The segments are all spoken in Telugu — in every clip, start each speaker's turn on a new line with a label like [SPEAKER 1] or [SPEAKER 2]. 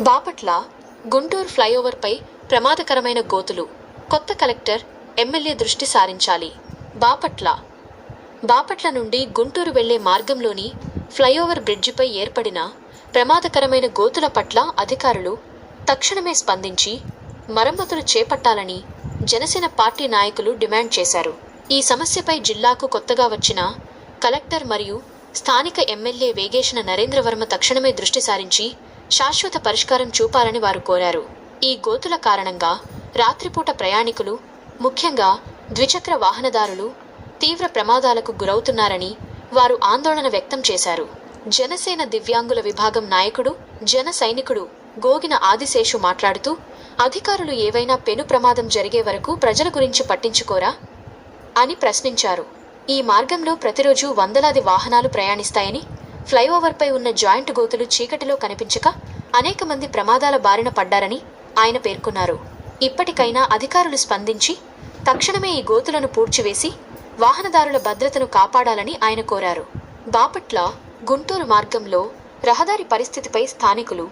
[SPEAKER 1] బాపట్ల గుంటూరు ఫ్లైఓవర్పై ప్రమాదకరమైన గోతులు. కొత్త కలెక్టర్ ఎమ్మెల్యే దృష్టి సారించాలి. బాపట్ల. బాపట్ల నుండి గుంటూరు వెళ్ళే మార్గంలోని ఫ్లైఓవర్ బ్రిడ్జిపై ఏర్పడిన ప్రమాదకరమైన గోతుల పట్ల అధికారులు తక్షణమే స్పందించి మరమ్మతులు చేపట్టాలని జనసేన పార్టీ నాయకులు డిమాండ్ చేశారు. ఈ సమస్యపై జిల్లాకు కొత్తగా వచ్చిన కలెక్టర్ మరియు స్థానిక ఎమ్మెల్యే వేగేశన నరేంద్రవర్మ తక్షణమే దృష్టి సారించి శాశ్వత పరిష్కారం చూపాలని వారు కోరారు. ఈ గోతుల కారణంగా రాత్రిపూట ప్రయాణికులు ముఖ్యంగా ద్విచక్ర వాహనదారులు తీవ్ర ప్రమాదాలకు గురవుతున్నారని వారు ఆందోళన వ్యక్తం చేశారు. జనసేన దివ్యాంగుల విభాగం నాయకుడు జన సైనికుడు గోగిన ఆదిశేషు మాట్లాడుతూ అధికారులు ఏవైనా పెను ప్రమాదం జరిగే వరకు ప్రజల గురించి పట్టించుకోరా? అని ప్రశ్నించారు. ఈ మార్గంలో ప్రతిరోజు వందలాది వాహనాలు ప్రయాణిస్తాయని ఫ్లైఓవర్పై ఉన్న జాయింట్ గోతులు చీకటిలో కనిపించక అనేక మంది ప్రమాదాల బారిన పడ్డారని ఆయన పేర్కొన్నారు. ఇప్పటికైనా అధికారులు స్పందించి తక్షణమే ఈ గోతులను పూడ్చివేసి వాహనదారుల భద్రతను కాపాడాలని ఆయన కోరారు. బాపట్ల గుంటూరు మార్గంలో రహదారి పరిస్థితిపై స్థానికులు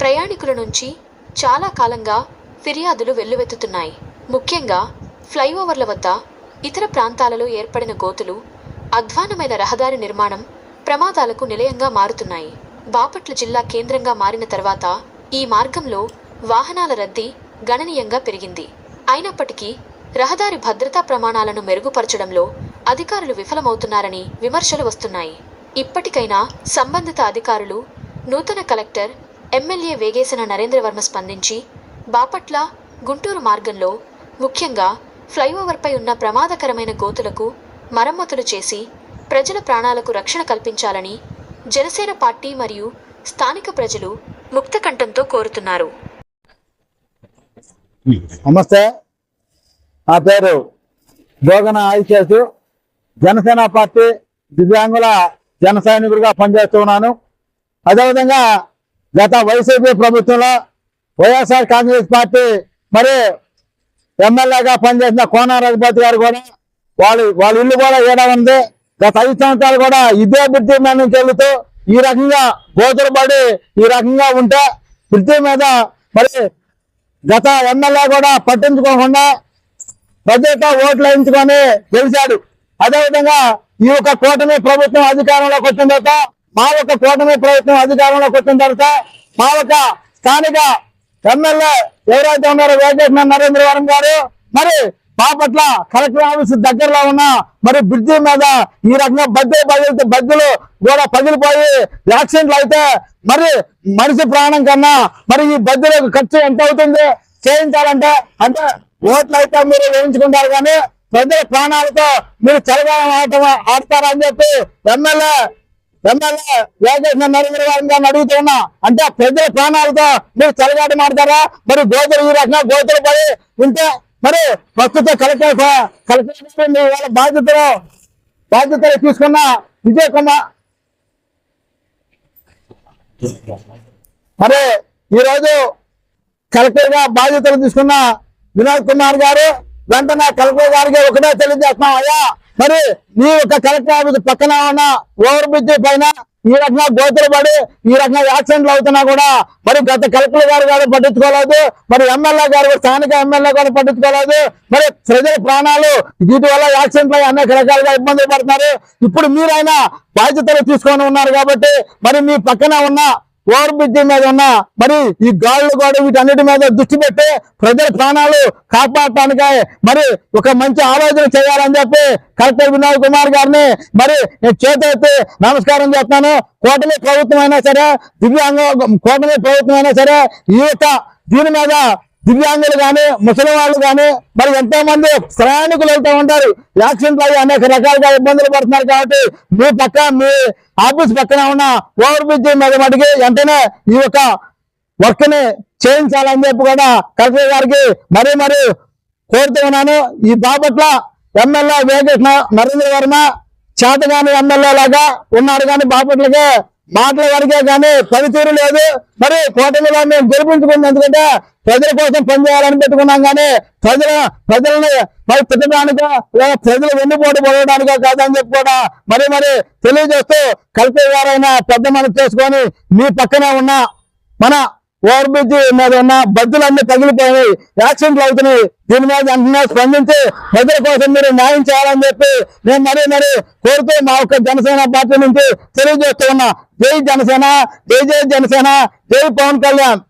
[SPEAKER 1] ప్రయాణికుల నుంచి చాలా కాలంగా ఫిర్యాదులు వెల్లువెత్తుతున్నాయి. ముఖ్యంగా ఫ్లైఓవర్ల వద్ద ఇతర ప్రాంతాలలో ఏర్పడిన గోతులు అధ్వానమైన రహదారి నిర్మాణం ప్రమాదాలకు నిలయంగా మారుతున్నాయి. బాపట్ల జిల్లా కేంద్రంగా మారిన తర్వాత ఈ మార్గంలో వాహనాల రద్దీ గణనీయంగా పెరిగింది. అయినప్పటికీ రహదారి భద్రతా ప్రమాణాలను మెరుగుపరచడంలో అధికారులు విఫలమవుతున్నారని విమర్శలు వస్తున్నాయి. ఇప్పటికైనా సంబంధిత అధికారులు నూతన కలెక్టర్ ఎమ్మెల్యే వేగేసిన నరేంద్రవర్మ స్పందించి బాపట్ల గుంటూరు మార్గంలో ముఖ్యంగా ఫ్లైఓవర్పై ఉన్న ప్రమాదకరమైన గోతులకు మరమ్మతులు చేసి ప్రజల ప్రాణాలకు రక్షణ కల్పించాలని జనసేన పార్టీ మరియు స్థానిక ప్రజలు ముక్తకంఠంతో కోరుతున్నారు.
[SPEAKER 2] నమస్తే. నా పేరు జోగన ఆదిశేషు. జనసేన పార్టీ దివ్యాంగుల జన సైనికుడిగా పనిచేస్తున్నాను. అదేవిధంగా గత వైసీపీ ప్రభుత్వంలో వైఎస్ఆర్ కాంగ్రెస్ పార్టీ మరి ఎమ్మెల్యేగా పనిచేసిన కోన రఘుపతి గారు కూడా వాళ్ళు వాళ్ళ ఇల్లు కూడా ఏడా ఉంది. గత ఐదు సంవత్సరాలు కూడా ఇదే బ్రిడ్జి మీద నుంచి వెళ్తూ ఈ రకంగా గోచరపడి పడి ఈ రకంగా ఉంటే బ్రిడ్జి మీద మరి గత ఎమ్మెల్యే కూడా పట్టించుకోకుండా ప్రజలతో ఓట్లు వేయించుకొని గెలిచాడు. అదేవిధంగా ఈ యొక్క కూటమి ప్రభుత్వం అధికారంలోకి వచ్చిన తర్వాత మా యొక్క కూటమి ప్రభుత్వం అధికారంలోకి వచ్చిన తర్వాత మా యొక్క స్థానిక ఎమ్మెల్యే ఎవరైతే ఉన్నారో వేగేశ్వర నరేంద్రవరం గారు మరి బాపట్ల కలెక్టర్ ఆఫీస్ దగ్గరలో ఉన్న మరి బ్రిడ్జి మీద ఈ రకంగా బద్దె పగిలితే బద్దెలు కూడా పగిలిపోయి యాక్సిడెంట్లు అయితే మరి మనిషి ప్రాణం కన్నా మరి ఈ బద్దెలకు ఖర్చు ఎంత అవుతుంది? చేయించాలంటే అంటే ఓట్లు అయితే మీరు వేయించుకుంటారు కానీ ప్రజల ప్రాణాలతో మీరు చలగాలం ఆడటం ఆడతారని చెప్పి ఎమ్మెల్యే ఎమ్మెల్యే వేగేశ్వర నరేంద్ర గారిని అడుగుతున్నా అంటే ప్రజల ప్రాణాలతో మీరు చలిగాటం ఆడతారా? మరి గోతులు ఈ రకంగా గోతులు పడి ఉంటే మరి ప్రస్తుత కలెక్టర్ కలెక్టర్ మీ వాళ్ళ బాధ్యతలు బాధ్యతలు తీసుకున్న విజయ్ కుమార్ మరి ఈరోజు కలెక్టర్గా బాధ్యతలు తీసుకున్న వినోద్ కుమార్ గారు వెంటనే కలెక్టర్ గారికి ఒకటే తెలియజేస్తున్నాం. అయ్యా మరి మీ యొక్క కలెక్టర్ ఆఫీస్ పక్కన ఉన్న ఓవర్ బ్రిడ్జ్ పైన ఈ రకంగా గోతులు పడి ఈ రకంగా యాక్సిడెంట్లు అవుతున్నా కూడా మరి గత కలెక్టర్ గారు గారు పట్టించుకోలేదు మరి ఎమ్మెల్యే గారు స్థానిక ఎమ్మెల్యే గారు పట్టించుకోలేదు. మరి ప్రజల ప్రాణాలు వీటి వల్ల యాక్సిడెంట్లు అనేక రకాలుగా ఇబ్బంది పడుతున్నారు. ఇప్పుడు మీరైనా బాధ్యతలు తీసుకొని ఉన్నారు కాబట్టి మరి మీ పక్కన ఉన్న ఓవర్ బ్రిడ్జ్ మీద ఉన్న మరి ఈ గాళ్ళు కూడా వీటన్నిటి మీద దృష్టి పెట్టి ప్రజల ప్రాణాలు కాపాడటానికి మరి ఒక మంచి ఆలోచన చేయాలని చెప్పి కలెక్టర్ వినోద్ కుమార్ గారిని మరి నేను చేతెత్తి నమస్కారం చేస్తున్నాను. కూటమి ప్రభుత్వం అయినా సరే దివ్యాంగ కూటమి ప్రభుత్వం అయినా సరే ఈ యొక్క దీని మీద దివ్యాంగులు కానీ ముసలి వాళ్ళు కానీ మరి ఎంతో మంది ప్రయాణికులు వెళ్తూ ఉంటారు. యాక్సిడెంట్లు అయ్యి అనేక రకాలుగా ఇబ్బందులు పడుతున్నారు కాబట్టి మీ పక్క మీ ఆఫీస్ పక్కన ఉన్న ఓవర్ బ్రిడ్జ్ మీద మటుకి వెంటనే ఈ యొక్క వర్క్ని చేయించాలని చెప్పి కూడా కలెక్టర్ గారికి మరీ మరీ కోరుతూ ఉన్నాను. ఈ బాపట్ల ఎమ్మెల్యే వేగేష్ నరేంద్ర వర్మ చేతగాని ఎమ్మెల్యే లాగా ఉన్నారు కానీ బాపట్లకే మాటల వరకే కానీ పనితీరు లేదు. మరి కూటమిలో మేము గెలిపించుకుంది ఎందుకంటే ప్రజల కోసం పనిచేయాలని పెట్టుకున్నాం కానీ ప్రజల ప్రజలను మరి తిట్టడానికో లేదా ప్రజలు వెన్నుపోటు పడడానికో కాదని చెప్పి కూడా మరి మరి తెలియజేస్తూ కల్పే గారైనా పెద్ద మనసు చేసుకొని మీ పక్కనే ఉన్న మన ఓవర్ బ్రిడ్జ్ మీద ఉన్న బద్దులన్నీ తగిలిపోయినాయి. యాక్సిడెంట్లు అవుతున్నాయి. దీని మీద వెంటనే స్పందించి ప్రజల కోసం మీరు న్యాయం చేయాలని చెప్పి నేను మరీ మరీ కోరుతూ మా యొక్క జనసేన పార్టీ నుంచి తెలియజేస్తూ ఉన్నా. జై జనసేన జై జై జనసేన జై పవన్ కళ్యాణ్.